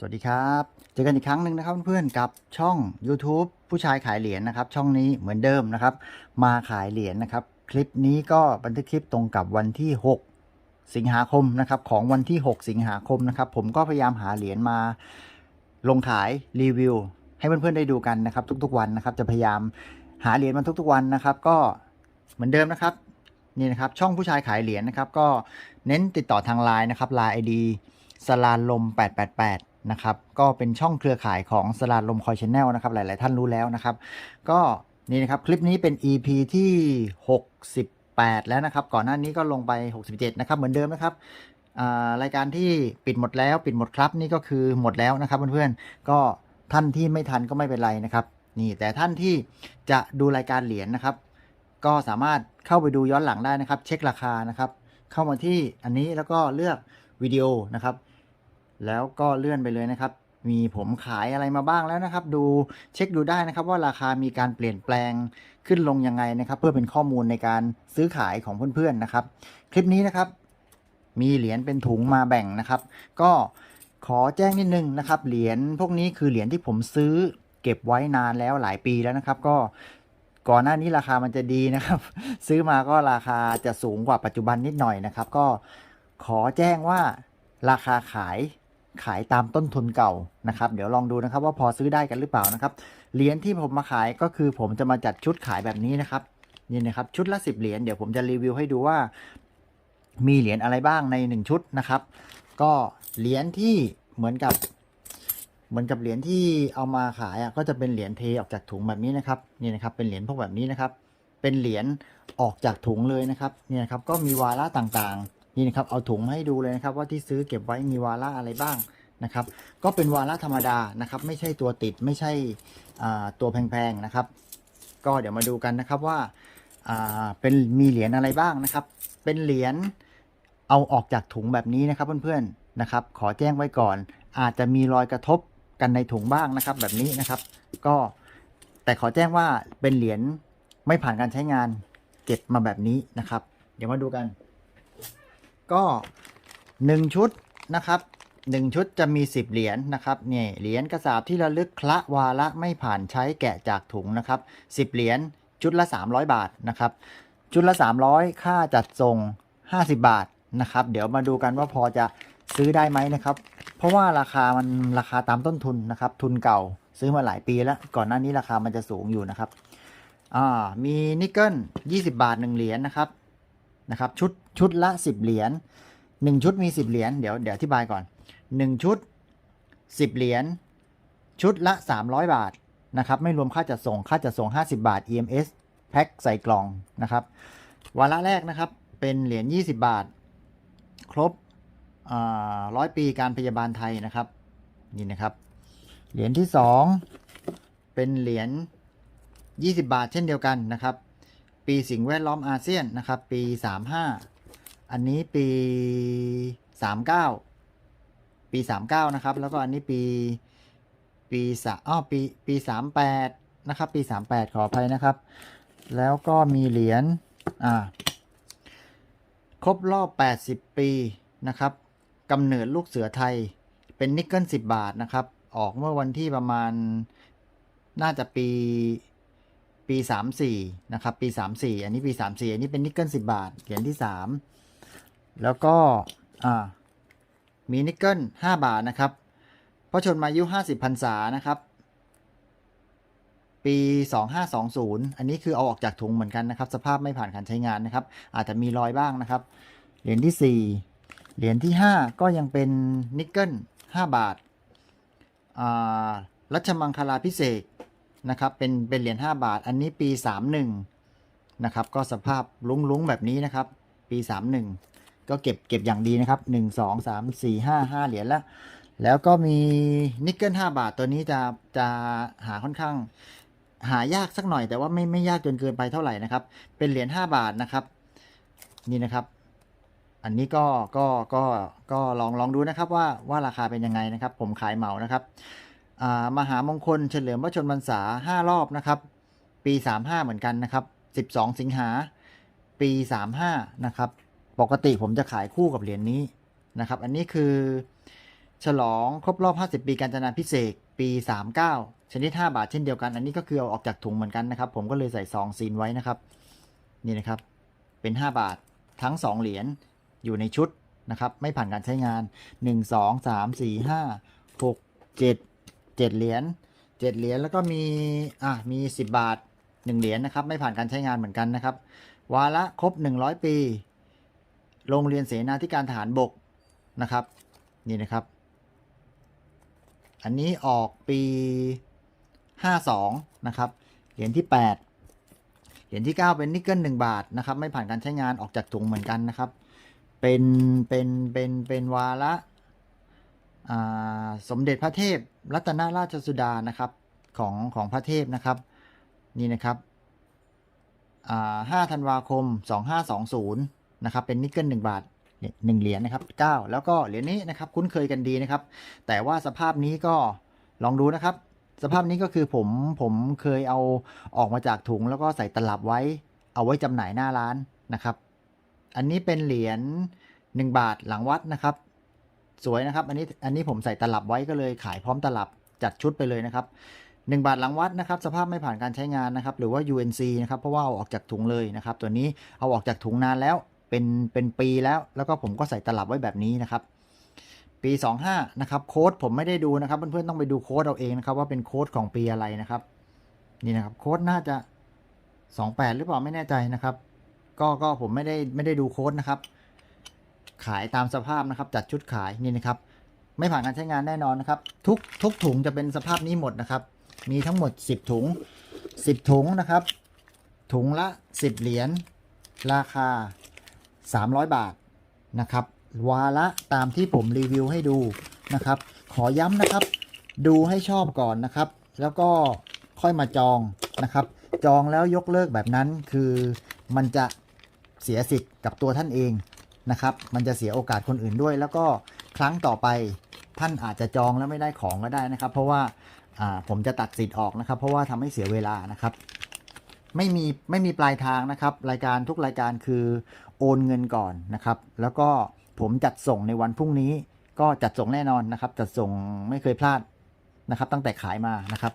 สวัสดีครับ เจอกันอีกครั้งหนึ่งนะครับเพื่อนๆกับช่อง YouTube ผู้ชายขายเหรียญนะครับ ช่องนี้เหมือนเดิมนะครับ มาขายเหรียญนะครับ คลิปนี้ก็บันทึกคลิปตรงกับวันที่ 6 สิงหาคมนะครับของวันที่ 6 สิงหาคมนะครับ ผมก็พยายามหาเหรียญมาลงขายรีวิว ให้เพื่อนๆได้ดูกันนะครับ ทุกๆวันนะครับ จะพยายามหาเหรียญมาทุกๆวันนะครับ ก็เหมือนเดิมนะครับนี่นะครับช่องผู้ชายขายเหรียญนะครับ ก็เน้นติดต่อทางไลน์นะครับไลน์ไอดีสลาลม 888 นะครับ ก็เป็นช่องเครือข่ายของสลาดลมคอยชแนลนะครับ หลาย ๆ ท่านรู้แล้วนะครับ ก็นี่นะครับ คลิปนี้เป็น EP ที่ 68 แล้วนะครับ ก่อนหน้านี้ก็ลงไป 67 นะครับ เหมือนเดิมนะครับรายการที่ปิดหมดแล้ว ปิดหมดครับนี่ก็คือหมดแล้วนะครับเพื่อนๆ ก็ท่านที่ไม่ทันก็ไม่เป็นไรนะครับ นี่แต่ท่านที่จะดูรายการเหรียญนะครับ ก็สามารถเข้าไปดูย้อนหลังได้นะครับ เช็คราคานะครับ เข้ามาที่อันนี้แล้วก็เลือกวิดีโอนะครับ แล้วก็เลื่อนไปเลยนะครับ มีผมขายอะไรมาบ้างแล้วนะครับ ดูเช็คดูได้นะครับ ว่าราคามีการเปลี่ยนแปลงขึ้นลงยังไงนะครับ เพื่อเป็นข้อมูลในการซื้อขายของเพื่อนๆนะครับ คลิปนี้นะครับ มีเหรียญเป็นถุงมาแบ่งนะครับ ก็ขอแจ้งนิดนึงนะครับ เหรียญพวกนี้คือเหรียญที่ผมซื้อเก็บไว้นานแล้วหลายปีแล้วนะครับ ก็ก่อนหน้านี้ราคามันจะดีนะครับ ซื้อมาก็ราคาจะสูงกว่าปัจจุบันนิดหน่อยนะครับ ก็ขอแจ้งว่าราคาขาย ขายตามต้นทุนเก่านะครับ เดี๋ยวลองดูนะครับว่าพอซื้อได้กันหรือเปล่านะครับ เหรียญที่ผมมาขายก็คือผมจะมาจัดชุดขายแบบนี้นะครับนี่นะครับชุดละ 10 เหรียญเดี๋ยวผมจะรีวิวให้ดูว่า มีเหรียญอะไรบ้างในหนึ่งชุดนะครับ ก็เหรียญที่เหมือนกับ เหมือนกับเหรียญที่เอามาขายอะก็จะเป็นเหรียญเทออกจากถุงแบบนี้นะครับนี่นะครับ เป็นเหรียญพวกแบบนี้นะครับ เป็นเหรียญออกจากถุงเลยนะครับเนี่ยนะครับก็มีวาระต่างๆ นี่นะครับเอาถุงมาให้ดูเลยนะครับว่าที่ซื้อเก็บไว้มีวาระอะไรบ้างนะครับ ก็เป็นวาระธรรมดานะครับ ไม่ใช่ตัวติดไม่ใช่ตัวแพงๆนะครับ ก็เดี๋ยวมาดูกันนะครับว่าเป็นมีเหรียญอะไรบ้างนะครับ เป็นเหรียญเอาออกจากถุงแบบนี้นะครับเพื่อนๆนะครับ ขอแจ้งไว้ก่อน อาจจะมีรอยกระทบกันในถุงบ้างนะครับ แบบนี้นะครับ ก็แต่ขอแจ้งว่าเป็นเหรียญไม่ผ่านการใช้งานเก็บมาแบบนี้นะครับ เดี๋ยวมาดูกัน ก็หนึ่งชุดนะครับหนึ่งชุดจะมีสิบเหรียญนะครับเนี่ยเหรียญกระสาบที่ระลึกคละวาระไม่ผ่านใช้แกะจากถุงนะครับสิบเหรียญชุดละ 300 บาทนะครับชุดละ 300 ค่าจัดส่ง 50 บาทนะครับ เดี๋ยวมาดูกันว่าพอจะซื้อได้ไหมนะครับ เพราะว่าราคามันราคาตามต้นทุนนะครับ ทุนเก่าซื้อมาหลายปีแล้ว ก่อนหน้านี้ราคามันจะสูงอยู่นะครับอ่ามีนิกเกิล20 บาท 1 เหรียญนะครับนะครับ ชุด ชุดละ 10 เหรียญ1ชุดมี 10 เหรียญเดี๋ยวเดี๋ยวอธิบายก่อน 1 ชุด 10 เหรียญชุดละ 300 บาทนะครับไม่รวมค่าจัดส่งค่าจัดส่ง 50 บาท EMS แพ็คใส่กล่องนะครับวาระแรกนะครับเป็นเหรียญ20 บาท ครบร้อยปีการพยาบาลไทยนะครับนี่นะครับ เหรียญที่ 2 เป็นเหรียญ20 บาทเช่นเดียวกันนะครับ ปีสิ่งแวดล้อมอาเซียนนะครับ ปี 35 อันนี้ปี39ปี39นะครับ แล้วก็อันนี้ปีปีสาอ้อปีปี38นะครับ ปี38ขออภัยนะครับ แล้วก็มีเหรียญอ่าครบรอบ80ปีนะครับกำเนิดลูกเสือไทยเป็นนิกเกิล10บาทนะครับ ออกเมื่อวันที่ประมาณน่าจะปีปี34นะครับ ปี34อันนี้ปี34อันนี้เป็นนิกเกิล10บาทเหรียญที่3 แล้วก็มีนิกเกิล5บาทนะครับพระชนมายุ 50พรรษานะครับ ปี 2520 อันนี้คือเอาออกจากถุงเหมือนกันนะครับ สภาพไม่ผ่านการใช้งานนะครับ อาจจะมีรอยบ้างนะครับ เหรียญที่ 4 เหรียญที่ 5 ก็ยังเป็นนิกเกิล5บาทรัชมังคลาพิเศษนะครับ เป็นเป็นเหรียญ5บาท อันนี้ปี 31 นะครับ ก็สภาพลุ้งๆแบบนี้นะครับ ปี 31 ก็เก็บเก็บอย่างดีนะครับ 1 2 3 4 5 5 เหรียญแล้ว แล้วก็มีนิกเกิล5บาทตัวนี้จะจะหาค่อนข้างหายากสักหน่อยแต่ว่าไม่ไม่ยากจนเกินไปเท่าไหร่นะครับ เป็นเหรียญ5บาทนะครับ นี่นะครับ อันนี้ก็ก็ก็ก็ลองลองดูนะครับว่าว่าราคาเป็นยังไงนะครับ ผมขายเหมานะครับอ่ามหามงคลเฉลิมพระชนมพรรษา5รอบนะครับ ปี 35 เหมือนกันนะครับ 12 สิงหาปี 35 นะครับ ปกติผมจะขายคู่กับเหรียญนี้นะครับ อันนี้คือ ฉลองครบรอบ 50 ปีการจนาพิเศษปี 39 ชนิด 5 บาทเช่นเดียวกัน อันนี้ก็คือเอาออกจากถุงเหมือนกันนะครับ ผมก็เลยใส่ซองซีนไว้นะครับ นี่นะครับ เป็น 5 บาททั้ง 2 เหรียญอยู่ในชุดนะครับ ไม่ผ่านการใช้งาน 1 2 3 4 5 6 7 7 เหรียญ7เหรียญแล้วก็มีอะมี 10 บาท 1 เหรียญนะครับ ไม่ผ่านการใช้งานเหมือนกันนะครับ วาระครบ 100 ปี โรงเรียนเสนาธิการทหารบกนะครับ นี่นะครับ อันนี้ออกปี 52 นะครับ เหรียญที่ 8 เหรียญที่ 9 เป็นนิกเกิล1บาทนะครับ ไม่ผ่านการใช้งานออกจากถุงเหมือนกันนะครับ เป็น เป็น เป็น เป็นวาระาสมเด็จพระเทพรัตนราชสุดานะครับของของพระเทพนะครับ นี่นะครับอ่า5ธันวาคม 2520 นะครับเป็นนิกเกิล1บาทเนี่ยหนึ่งเหรียญนะครับ9แล้วก็เหรียญนี้นะครับคุ้นเคยกันดีนะครับ แต่ว่าสภาพนี้ก็ลองดูนะครับ สภาพนี้ก็คือผมผมเคยเอาออกมาจากถุงแล้วก็ใส่ตลับไว้ เอาไว้จำหน่ายหน้าร้านนะครับ อันนี้เป็นเหรียญ1บาทหลังวัดนะครับ สวยนะครับ อันนี้อันนี้ผมใส่ตลับไว้ก็เลยขายพร้อมตลับจัดชุดไปเลยนะครับ1บาทหลังวัดนะครับ สภาพไม่ผ่านการใช้งานนะครับ หรือว่า UNC นะครับเพราะว่าเอาออกจากถุงเลยนะครับ ตัวนี้เอาออกจากถุงนานแล้ว เป็นเป็นปีแล้ว แล้วก็ผมก็ใส่ตลับไว้แบบนี้นะครับ ปี 25 นะครับ โค้ดผมไม่ได้ดูนะครับ เพื่อนๆต้องไปดูโค้ดเอาเองนะครับ ว่าเป็นโค้ดของปีอะไรนะครับ นี่นะครับโค้ดน่าจะ 28 หรือเปล่าไม่แน่ใจนะครับ ก็ก็ผมไม่ได้ไม่ได้ดูโค้ดนะครับ ขายตามสภาพนะครับ จัดชุดขายนี่นะครับ ไม่ผ่านการใช้งานแน่นอนนะครับ ทุกทุกถุงจะเป็นสภาพนี้หมดนะครับ มีทั้งหมด 10 ถุง 10 ถุงนะครับ ถุงละ 10 เหรียญราคา 300 บาทนะครับ วาระตามที่ผมรีวิวให้ดูนะครับ ขอย้ำนะครับ ดูให้ชอบก่อนนะครับ แล้วก็ค่อยมาจองนะครับ จองแล้วยกเลิกแบบนั้นคือมันจะเสียสิทธิ์กับตัวท่านเองนะครับ มันจะเสียโอกาสคนอื่นด้วย แล้วก็ครั้งต่อไปท่านอาจจะจองแล้วไม่ได้ของก็ได้นะครับ เพราะว่าอ่าผมจะตัดสิทธิ์ออกนะครับ เพราะว่าทำให้เสียเวลานะครับ ไม่มีไม่มีปลายทางนะครับ รายการทุกรายการคือโอนเงินก่อนนะครับ แล้วก็ผมจัดส่งในวันพรุ่งนี้ ก็จัดส่งแน่นอนนะครับ จัดส่งไม่เคยพลาดนะครับ ตั้งแต่ขายมานะครับ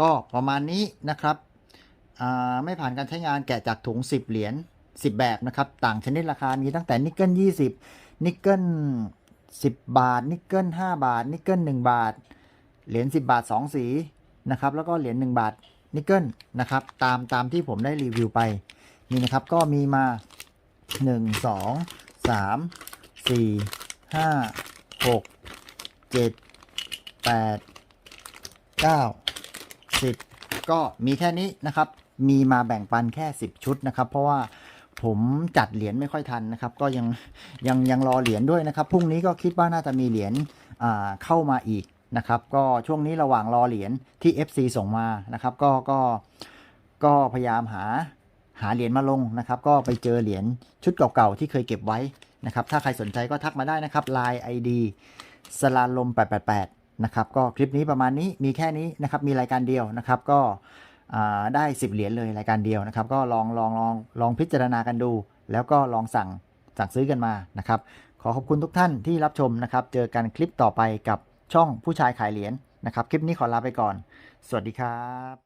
ก็ประมาณนี้นะครับไม่ผ่านการใช้งานแกะจากถุง 10 เหรียญ10 แบบนะครับ ต่างชนิดราคามีตั้งแต่นิกเกิล20 นิกเกิล10 บาท นิกเกิล5บาท นิกเกิล1บาท เหรียญ10 บาท 2 สีนะครับ แล้วก็เหรียญ1บาท นิกเกิลนะครับ ตามตามที่ผมได้รีวิวไป นี่นะครับก็มีมา 1 2 3 4 5 6 7 8 9 10 ก็มีแค่นี้นะครับ มีมาแบ่งปันแค่ 10 ชุดนะครับ เพราะว่าผมจัดเหรียญไม่ค่อยทันนะครับ ก็ยังยังยังรอเหรียญด้วยนะครับพรุ่งนี้ก็คิดว่าน่าจะมีเหรียญเข้ามาอีก นะครับ ก็ช่วงนี้ระหว่างรอเหรียญที่ FC ส่งมานะครับ ก็ก็ก็พยายามหาหาเหรียญมาลงนะครับ ก็ไปเจอเหรียญชุดเก่าๆที่เคยเก็บไว้นะครับ ถ้าใครสนใจก็ทักมาได้นะครับ Line ID สลาลม 888 นะครับ ก็คลิปนี้ประมาณนี้มีแค่นี้นะครับ มีรายการเดียวนะครับ ก็ได้ 10 เหรียญเลยรายการเดียวนะครับ ก็ลองลองลองลองพิจารณากันดู แล้วก็ลองสั่งสั่งซื้อกันมานะครับ ขอขอบคุณทุกท่านที่รับชมนะครับ เจอกันคลิปต่อไปกับ ช่องผู้ชายขายเหรียญนะครับ คลิปนี้ขอลาไปก่อน สวัสดีครับ